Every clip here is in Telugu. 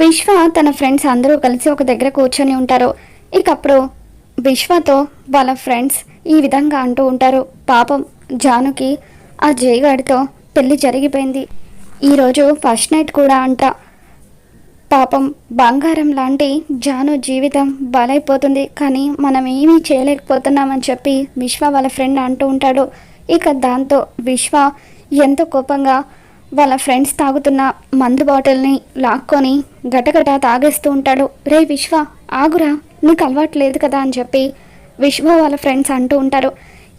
విశ్వ తన ఫ్రెండ్స్ అందరూ కలిసి ఒక దగ్గర కూర్చొని ఉంటారు. ఇక అప్పుడు విశ్వతో వాళ్ళ ఫ్రెండ్స్ ఈ విధంగా అంటూ ఉంటారు. పాపం జానుకి ఆ జయగాడితో పెళ్ళి జరిగిపోయింది. ఈరోజు ఫస్ట్ నైట్ కూడా అంట. పాపం బంగారం లాంటి జాను జీవితం బలైపోతుంది. కానీ మనం ఏమీ చేయలేకపోతున్నామని చెప్పి విశ్వ వాళ్ళ ఫ్రెండ్ అంటూ ఉంటాడు. ఇక దాంతో విశ్వ ఎంతో కోపంగా వాళ్ళ ఫ్రెండ్స్ తాగుతున్న మందు బాటిల్ని లాక్కొని గటగట తాగేస్తూ ఉంటాడు. రే విశ్వ ఆగురా నీకు అలవాటు లేదు కదా అని చెప్పి విశ్వ వాళ్ళ ఫ్రెండ్స్ అంటూ ఉంటారు.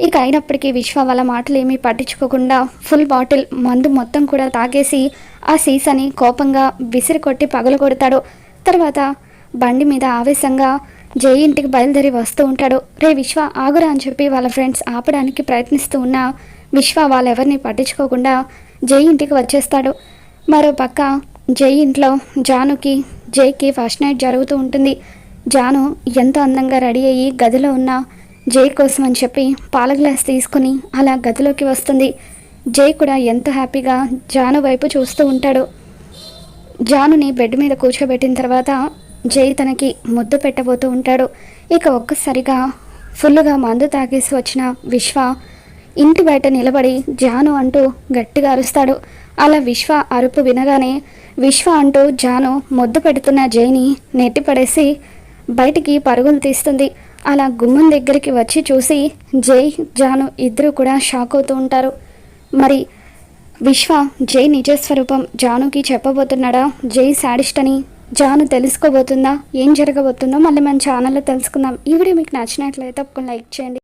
ఇక అయినప్పటికీ విశ్వ వాళ్ళ మాటలు ఏమీ పట్టించుకోకుండా ఫుల్ బాటిల్ మందు మొత్తం కూడా తాగేసి ఆ సీసాని కోపంగా విసిరి కొట్టి పగలు కొడతాడు. తర్వాత బండి మీద ఆవేశంగా జై ఇంటికి బయలుదేరి వస్తూ ఉంటాడు. రే విశ్వ ఆగురా అని చెప్పి వాళ్ళ ఫ్రెండ్స్ ఆపడానికి ప్రయత్నిస్తూ ఉన్న విశ్వ వాళ్ళెవరిని పట్టించుకోకుండా జై ఇంటికి వచ్చేస్తాడు. మరో పక్క జై ఇంట్లో జానుకి జైకి ఫస్ట్ నైట్ జరుగుతూ ఉంటుంది. జాను ఎంతో అందంగా రెడీ అయ్యి గదిలో ఉన్న జై కోసం అని చెప్పి పాల గ్లాస్ తీసుకుని అలా గదిలోకి వస్తుంది. జై కూడా ఎంతో హ్యాపీగా జాను వైపు చూస్తూ ఉంటాడు. జానుని బెడ్ మీద కూర్చోబెట్టిన తర్వాత జై తనకి ముద్దు పెట్టబోతూ ఉంటాడు. ఇక ఒక్కసారిగా ఫుల్గా మందు తాగేసి వచ్చిన విశ్వ ఇంటి బయట నిలబడి జాను అంటూ గట్టిగా అరుస్తాడు. అలా విశ్వ అరుపు వినగానే విశ్వ అంటూ జాను ముద్దు పెడుతున్న జైని నెట్టిపడేసి బయటికి పరుగులు తీస్తుంది. అలా గుమ్మం దగ్గరికి వచ్చి చూసి జై జాను ఇద్దరు కూడా షాక్ అవుతూ ఉంటారు. మరి విశ్వ జై నిజస్వరూపం జానుకి చెప్పబోతున్నాడా? జై శాడిస్ట్ అని జాను తెలుసుకోబోతుందా? ఏం జరగబోతుందో మళ్ళీ మన ఛానల్లో తెలుసుకుందాం. ఈ వీడియో మీకు నచ్చినట్లయితే తప్పకుండా లైక్ చేయండి.